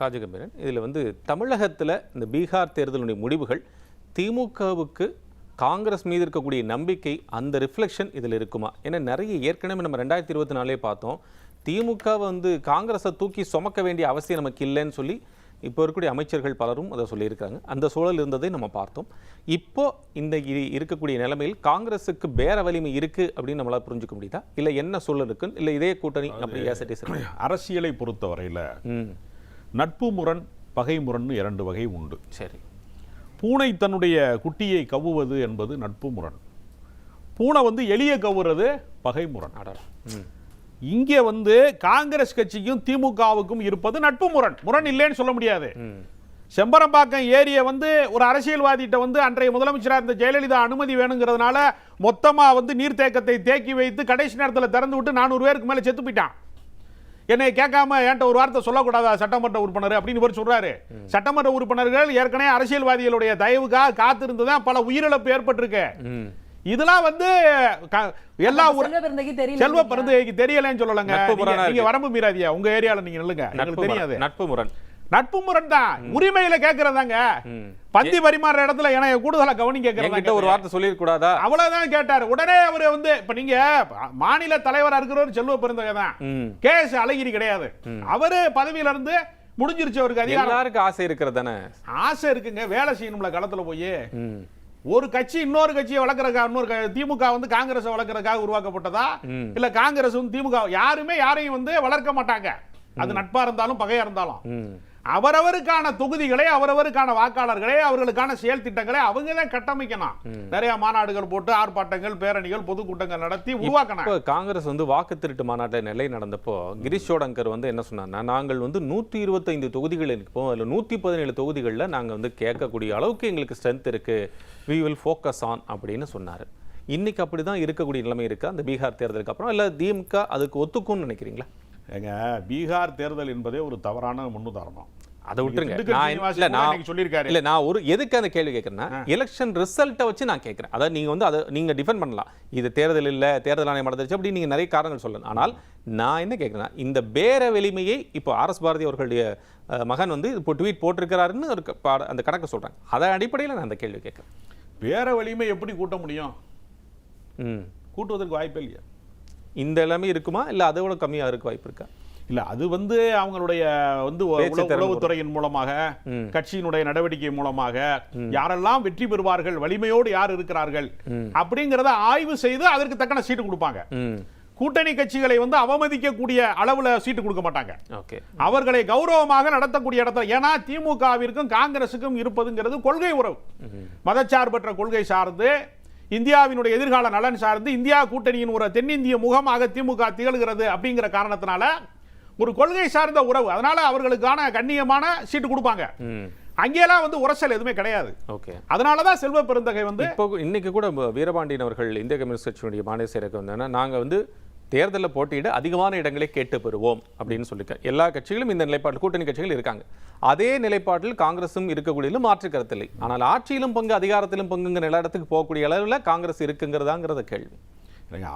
ராஜகம்பீரன் இதில் வந்து தமிழகத்தில் இந்த பீகார் தேர்தலுடைய முடிவுகள் திமுகவுக்கு காங்கிரஸ் மீது இருக்கக்கூடிய நம்பிக்கை அந்த ரிஃப்ளெக்ஷன் இதில் இருக்குமா? ஏன்னா நிறைய ஏற்கனவே நம்ம ரெண்டாயிரத்தி இருபத்தி நாலே பார்த்தோம் திமுக வந்து காங்கிரஸை தூக்கி சுமக்க வேண்டிய அவசியம் நமக்கு இல்லைன்னு சொல்லி இப்போ இருக்கக்கூடிய அமைச்சர்கள் பலரும் அதை சொல்லியிருக்காங்க அந்த சூழல் இருந்ததை நம்ம பார்த்தோம். இப்போ இந்த இருக்கக்கூடிய நிலைமையில் காங்கிரஸுக்கு பேர வலிமை இருக்கு அப்படின்னு நம்மளால புரிஞ்சுக்க முடியுதா? இல்லை என்ன சூழல் இருக்குன்னு இல்லை இதே கூட்டணி அப்படி. அரசியலை பொறுத்தவரையில் ம். நட்பு முரண் பகை முரண்னு இரண்டு வகை உண்டு. சரி. பூனை தன்னுடைய குட்டியை கவ்வுவது என்பது நட்பு முரண் பூனை வந்து எளிய கவ்வுறது பகை முரண் இங்கே வந்து காங்கிரஸ் கட்சிக்கும் திமுகவுக்கும் இருப்பது நட்பு முரண் முரண் இல்லைன்னு சொல்ல முடியாது. செம்பரம்பாக்கம் ஏரியை வந்து ஒரு அரசியல்வாதிகிட்ட வந்து அன்றைய முதலமைச்சராக இருந்த ஜெயலலிதா அனுமதி வேணுங்கிறதுனால மொத்தமாக வந்து நீர்த்தேக்கத்தை தேக்கி வைத்து கடைசி நேரத்தில் திறந்து விட்டு நானூறு பேருக்கு மேலே செத்து போயிட்டான். என்னை கேட்காம என்கிட்ட ஒரு வார்த்தை சொல்லக்கூடாதா? சட்டமன்ற உறுப்பினர் அப்படின்னு இவர் சொல்றாரு. சட்டமன்ற உறுப்பினர்கள் ஏற்கனவே அரசியல்வாதிகளுடைய தயவுக்காக காத்திருந்து தான் பல உயிரிழப்பு ஏற்பட்டிருக்கு. இதெல்லாம் வந்து க- எல்லா செல்வ பிறந்தகைக்கு தெரியலன்னு சொல்லலங்க. நீங்க-. வரம்பு மீறாதியா உங்க ஏரியால நீங்க நில்லுங்க. நட்பு எனக்கு தெரியாது. நட்பு முரண். நட்பு முரண் தான் உரிமையில கேக்குறதாங்க. பந்தி பரிமாறுற இடத்துல என கூடுதலா கவனி என்கிட்ட ஒரு வார்த்தை சொல்லியிருக்கூடாதா அவ்வளவுதான் கேட்டாரு. உடனே அவர் வந்து இப்ப நீங்க மாநில தலைவரா இருக்கிறவர் செல்வ பெருந்தகை தான் கே. எஸ். அழகிரி கிடையாது. அவரு பதவியில இருந்து முடிஞ்சிருச்சு அவருக்கு அதிகாரம். எல்லாருக்கும் ஆசை இருக்கிறது ஆசை இருக்குங்க. வேலை செய்யணும்ல களத்துல போய். ஒரு கட்சி இன்னொரு கட்சியை வளர்க்கறதுக்காக இன்னொரு திமுக வந்து காங்கிரஸ் வளர்க்கறதுக்காக உருவாக்கப்பட்டதா. இல்ல காங்கிரஸ் திமுக யாருமே யாரையும் வந்து வளர்க்க மாட்டாங்க. அது நட்பா இருந்தாலும் பகையா இருந்தாலும். அவரவருக்கான தொகுதிகளை அவரவருக்கான வாக்காளர்களை அவர்களுக்கான செயல் திட்டங்களை அவங்க தான் கட்டமைக்கணும். நிறைய மாநாடுகள் போட்டு ஆர்ப்பாட்டங்கள் பேரணிகள் பொதுக்கூட்டங்கள் நடத்தி உருவாக்கணும். காங்கிரஸ் வந்து வாக்கு திருட்டு மாநாட்டில் நெல்லை நடந்தப்போ கிரீஷ் சோடங்கர் வந்து என்ன சொன்னார்னா நாங்கள் வந்து நூற்றி இருபத்தைந்து தொகுதிகள் இருப்போம் அதில் நூற்றி பதினேழு தொகுதிகளில் நாங்கள் வந்து கேட்கக்கூடிய அளவுக்கு எங்களுக்கு ஸ்ட்ரென்த் இருக்கு. வி வில் ஃபோக்கஸ் ஆன் அப்படின்னு சொன்னார். இன்னைக்கு அப்படி தான் இருக்கக்கூடிய நிலைமை இருக்கா? அந்த பீகார் தேர்தலுக்கு அப்புறம்? இல்லை திமுக அதுக்கு ஒத்துக்கும்னு நினைக்கிறீங்களா? ஏங்க பீகார் தேர்தல் என்பதே ஒரு தவறான முன்னுதாரணம். அதை விட்டுருங்க. நான் நான் சொல்லியிருக்காரு. இல்ல நான் ஒரு எதுக்கு அந்த கேள்வி கேட்கறேன்னா எலெக்ஷன் ரிசல்ட்டை வச்சு நான் கேட்கறேன் அதாவது நீங்க வந்து அதை நீங்க டிஃபெண்ட் பண்ணலாம். இது தேர்தல் இல்ல தேர்தல் ஆணையம் நடந்துச்சு அப்படி நீங்க நிறைய காரணங்கள் சொல்லலாம் ஆனால் நான் என்ன கேட்கறேன்னா இந்த பேர வலிமையை இப்போ ஆர் எஸ் பாரதி அவர்களுடைய மகன் வந்து இப்போ ட்வீட் போட்டிருக்கிறாருன்னு ஒரு பாட- அந்த கணக்கு சொல்றாங்க. அதன் அடிப்படையில் நான் அந்த கேள்வி கேட்கறேன் வேற வலிமை எப்படி கூட்ட முடியும்? கூட்டுவதற்கு வாய்ப்பே இல்லையா இந்த எல்லாமே இருக்குமா? இல்ல அதை விட கம்மியா இருக்க வாய்ப்பு இருக்கா? இல்ல அது வந்து அவங்களுடைய வந்து உளவுத்துறையின் மூலமாக. கட்சியினுடைய நடவடிக்கை மூலமாக யாரெல்லாம் வெற்றி பெறுவார்கள் வலிமையோடு யார் இருக்கிறார்கள் அப்படிங்கறத ஆய்வு செய்து அதற்கு தக்கன சீட்டு கொடுப்பாங்க. கூட்டணி கட்சிகளை வந்து அவமதிக்கக்கூடிய அளவுல சீட்டு கொடுக்க மாட்டாங்க. அவர்களை கௌரவமாக நடத்தக்கூடிய இடத்துல ஏன்னா திமுகவிற்கும் காங்கிரசுக்கும் இருப்பதுங்கிறது கொள்கை உறவு. மதச்சார்பற்ற கொள்கை சார்ந்து இந்தியாவினுடைய எதிர்கால நலன் சார்ந்து இந்தியா கூட்டணியின் ஒரு தென்னிந்திய முகமாக திமுக திகழ்கிறது அப்படிங்கிற காரணத்தினால ஒரு கொள்கை சார்ந்த உறவு. அதனால அவர்களுக்கான கண்ணியமான சீட்டு கொடுப்பாங்க. அங்கேயெல்லாம் வந்து உரசல் எதுவுமே கிடையாது. ஓகே. அதனால தான் செல்வ பெருந்தகை வந்து இப்போ இன்னைக்கு கூட வீரபாண்டியன் அவர்கள் இந்திய கம்யூனிஸ்ட் கட்சியினுடைய மாநில செயலருக்கு வந்தாங்கன்னா நாங்கள் வந்து தேர்தலில் போட்டியிட அதிகமான இடங்களை கேட்டு பெறுவோம் அப்படின்னு சொல்லியிருக்காங்க எல்லா கட்சிகளும் இந்த நிலைப்பாட்டில் கூட்டணி கட்சிகள் இருக்காங்க. அதே நிலைப்பாட்டில் காங்கிரஸும் இருக்கக்கூடியதிலும் மாற்று கருத்தில்லை. ஆனால் ஆட்சியிலும் பங்கு அதிகாரத்திலும் பங்குங்கிற நில இடத்துக்கு போகக்கூடிய அளவில் காங்கிரஸ் இருக்குங்கிறதாங்கிறத கேள்வி.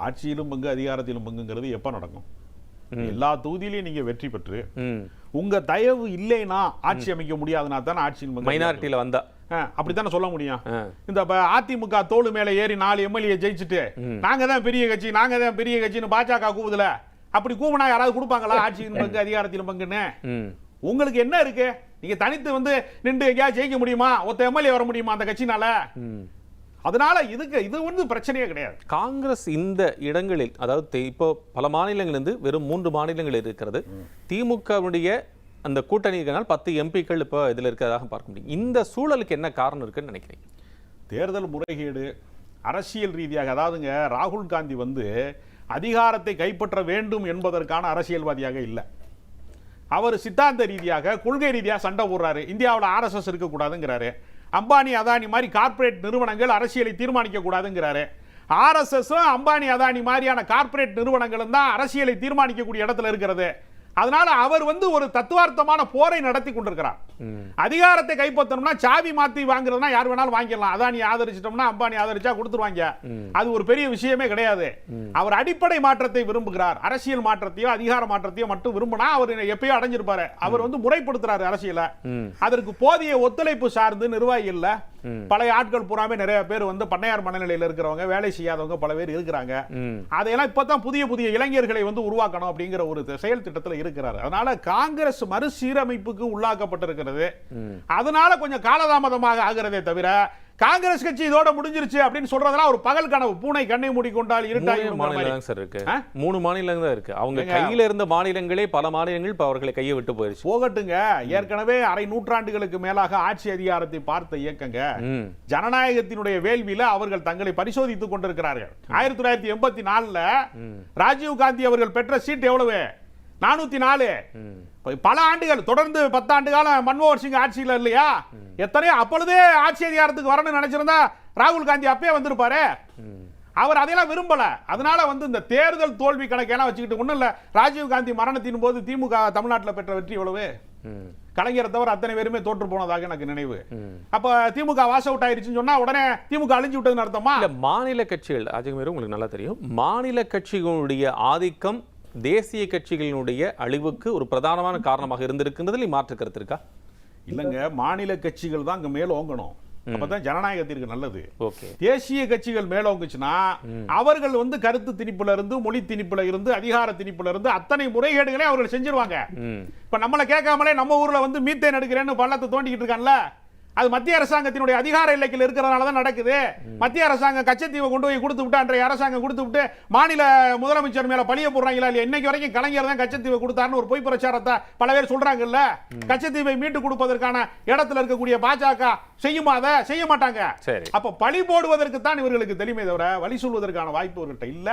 ஆட்சியிலும் பங்கு அதிகாரத்திலும் பங்குங்கிறது எப்ப நடக்கும்? எல்லா தொகுதியிலையும் நீங்க வெற்றி பெற்று உங்க தயவு இல்லைன்னா ஆட்சி அமைக்க முடியாதுன்னா தானே ஆட்சியின் மைனாரிட்டியில் வந்தா. அப்படித்தானே சொல்ல முடியும். இந்த அதிமுக தோளு மேல ஏறி நாலு எம்எல்ஏ ஜெயிச்சுட்டு நாங்க தான் பெரிய கட்சி நாங்க தான் பெரிய கட்சின்னு பாஜக கூவுதுல அப்படி கூவுனா யாராவது கொடுப்பாங்களா ஆட்சியின் பங்கு அதிகாரத்திலும் பங்குன்னு? உங்களுக்கு என்ன இருக்கு? நீங்க தனித்து வந்து நின்று எங்கேயாவது ஜெயிக்க முடியுமா? ஒத்த எம்எல்ஏ வர முடியுமா அந்த கட்சினால? அதனால இதுக்கு இது வந்து பிரச்சனையே கிடையாது. காங்கிரஸ் இந்த இடங்களில் அதாவது இப்போ பல மாநிலங்களிலிருந்து வெறும் மூன்று மாநிலங்கள் இருக்கிறது. திமுகவுடைய அந்த கூட்டணி இருக்கனால பத்து எம்பிக்கள் இப்போ இதில் இருக்கிறதாக பார்க்க முடியும். இந்த சூழலுக்கு என்ன காரணம் இருக்குன்னு நினைக்கிறீங்க? தேர்தல் முறைகேடு அரசியல் ரீதியாக அதாவதுங்க ராகுல் காந்தி வந்து அதிகாரத்தை கைப்பற்ற வேண்டும் என்பதற்கான அரசியல்வாதியாக இல்லை. அவர் சித்தாந்த ரீதியாக கொள்கை ரீதியாக சண்டை போடுறாரு. இந்தியாவில் ஆர்எஸ்எஸ் இருக்கக்கூடாதுங்கிறாரு. அம்பானி அதானி மாதிரி கார்ப்பரேட் நிறுவனங்கள் அரசியலை தீர்மானிக்க கூடாதுங்கிறாரு ஆர்எஸ்எஸும் அம்பானி அதானி மாதிரியான கார்ப்பரேட் நிறுவனங்களும் தான் அரசியலை தீர்மானிக்கக்கூடிய இடத்துல இருக்கிறது. அதனால அவர் வந்து ஒரு தத்துவார்த்தமான போரை நடத்தி கொண்டிருக்கிறார். அதிகாரத்தை கைப்பற்றணும்னா சாவி மாத்தி வாங்குறதுனா யார் வேணாலும் வாங்கிடலாம். அதானி ஆதரிச்சிட்டோம்னா அம்பானி ஆதரிச்சா கொடுத்துருவாங்க. அது ஒரு பெரிய விஷயமே கிடையாது. அவர் அடிப்படை மாற்றத்தை விரும்புகிறார். அரசியல் மாற்றத்தையோ அதிகார மாற்றத்தையோ மட்டும் விரும்பினா அவர் எப்பயோ அடைஞ்சிருப்பாரு. அவர் வந்து முறைப்படுத்துறாரு அரசியலை. அதற்கு போதிய ஒத்துழைப்பு சார்ந்து நிர்வாகிகள்ல பழைய ஆட்கள் பூராமே நிறைய பேர் வந்து பண்ணையார் மனநிலையில் இருக்கிறவங்க வேலை செய்யாதவங்க பல பேர் இருக்கிறாங்க. அதையெல்லாம் இப்பதான் புதிய புதிய இளைஞர்களை வந்து உருவாக்கணும் அப்படிங்கிற ஒரு செயல் திட்டத்தில் இருக்கிறார். அதனால காங்கிரஸ் மறுசீரமைப்புக்கு உள்ளாக்கப்பட்டிருக்கிறது. அதனால கொஞ்சம் காலதாமதமாக ஆகிறதே தவிர காங்கிரஸ் கட்சி இதோட முடிஞ்சிருச்சு அப்படின்னு சொல்றதெல்லாம் ஒரு பகல் கனவு. பூனை கண்ணை மூடிக்கொண்டால் இருட்டாகி மூணே மாநிலம் சார் இருக்கு? மூணு மாநிலம் தான் இருக்கு. அவங்க? கையில இருந்த மாநிலங்களே பல மாநிலங்கள் இப்ப அவர்களை கையை விட்டு போயிருச்சு. போகட்டுங்க. ஏற்கனவே அரை நூற்றாண்டுகளுக்கு மேலாக ஆட்சி அதிகாரத்தை பார்த்த இயக்கங்க. ஜனநாயகத்தினுடைய வேள்வியில அவர்கள் தங்களை பரிசோதித்துக் கொண்டிருக்கிறார்கள். ஆயிரத்தி தொள்ளாயிரத்தி எண்பத்தி நாலுல ராஜீவ் காந்தி அவர்கள் பெற்ற சீட் எவ்வளவு? நானூத்தி நாலு பல ஆண்டுகள் தொடர்ந்து பத்தாண்டு காலம் மன்மோகன் சிங் ஆட்சியில இல்லையா? எத்தனையோ அப்பொழுதே ஆட்சி அதிகாரத்துக்கு வரணும்னு நினைச்சிருந்தா ராகுல் காந்தி அப்பயே வந்திருப்பாரு. அவர் அதையெல்லாம் விரும்பல. அதனால வந்து இந்த தேர்தல் தோல்வி கணக்கெல்லாம் வச்சுக்கிட்டு ஒன்றும் இல்லை. ராஜீவ் காந்தி மரணத்தின் போது திமுக தமிழ்நாட்டில் பெற்ற வெற்றி எவ்வளவு? கலைஞரை தவிர அத்தனை பேருமே தோற்று போனதாக எனக்கு நினைவு. அப்ப திமுக வாஷ் அவுட் ஆயிருச்சுன்னு சொன்னா உடனே திமுக அழிஞ்சு விட்டதுன்னு அர்த்தமா? மாநில கட்சிகள் அஜகமேரு உங்களுக்கு நல்லா தெரியும். மாநில கட்சிகளுடைய ஆதிக்கம் தேசிய கட்சிகளினுடைய அழிவுக்கு ஒரு பிரதானமான காரணமாக இருந்திருக்கின்றதில் மாற்று கருத்து இருக்கா? இல்லங்க மாநில கட்சிகள் தான் அங்க மேல ஓங்கணும். அப்பதான் ஜனநாயகத்திற்கு நல்லது. தேசிய கட்சிகள் மேலோங்குச்சுன்னா அவர்கள் வந்து கருத்து திணிப்புல இருந்து மொழி திணிப்புல இருந்து அதிகார திணிப்புல இருந்து அத்தனை முறைகேடுகளையும் அவர்கள் செஞ்சிருவாங்க. இப்ப நம்மளை கேட்காமலே நம்ம ஊர்ல வந்து மீத்தேன் எடுக்கிறேன்னு பள்ளத்தை தோண்டிக்கிட்டு இருக்கான்ல? அது மத்திய அரசாங்கத்தினுடைய அதிகார எல்லைக்கில் இருக்கிறதுனால தான் நடக்குது. மத்திய அரசாங்கம் கச்சத்தீவை கொண்டு போய் கொடுத்து விட்டு அன்றைய அரசாங்கம் கொடுத்து விட்டு மாநில முதலமைச்சர் மேல பழிய போடுறாங்களா இல்லையா? இன்னைக்கு வரைக்கும் கலைஞர் தான் கச்சத்தீவை கொடுத்தாருன்னு ஒரு பொய் பிரச்சாரத்தை பல பேர் சொல்றாங்கல்ல. கச்சத்தீவை மீட்டு கொடுப்பதற்கான இடத்துல இருக்கக்கூடிய பாஜக செய்யுமா அதை? செய்ய மாட்டாங்க. சரி. அப்ப பழி போடுவதற்கு தான் இவர்களுக்கு தெரியுமே தவிர வழி சொல்வதற்கான வாய்ப்பு இவர்கிட்ட இல்ல.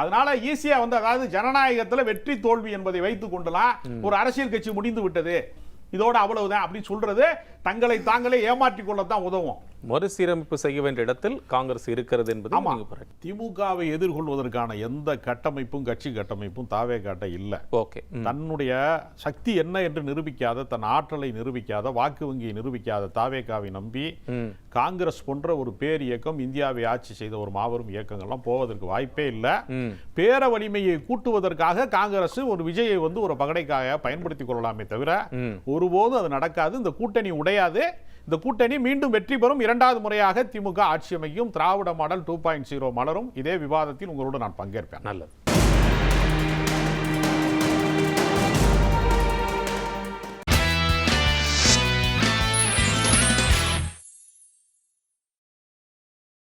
அதனால ஈஸியா வந்து அதாவது ஜனநாயகத்துல வெற்றி தோல்வி என்பதை வைத்துக் கொண்டலாம் ஒரு அரசியல் கட்சி முடிந்து விட்டது. இதோட அவ்வளவுதான். அப்படின்னு சொல்றது தங்களை தாங்களே ஏமாற்றிக் கொள்ளத்தான் உதவும். மறுசீரமைப்பு செய்ய வேண்டிய இடத்தில் காங்கிரஸ் இருக்கிறது என்பது திமுகவை எதிர்கொள்வதற்கான எந்த கட்டமைப்பும் கட்சி கட்டமைப்பும் தாவே காட்ட இல்ல ஓகே. தன்னுடைய சக்தி என்ன என்று நிரூபிக்காத தன் ஆற்றலை நிரூபிக்காத வாக்கு வங்கியை நிரூபிக்காத தாவேகாவை நம்பி. காங்கிரஸ் போன்ற ஒரு பேர் இயக்கம் இந்தியாவை ஆட்சி செய்த ஒரு மாபெரும் இயக்கங்கள்லாம் போவதற்கு வாய்ப்பே இல்லை. பேர வலிமையை கூட்டுவதற்காக காங்கிரஸ் ஒரு விஜயை வந்து ஒரு பகடைக்காக பயன்படுத்திக் கொள்ளலாமே தவிர. ஒருபோதும் அது நடக்காது இந்த கூட்டணி உடையாது இந்த கூட்டணி மீண்டும் வெற்றி பெறும் இரண்டாவது முறையாக திமுக ஆட்சி அமையும் Dravida model two point zero மலரும். இதே விவாதத்தில் உங்களோடு நான் பங்கேற்பேன். நல்லது.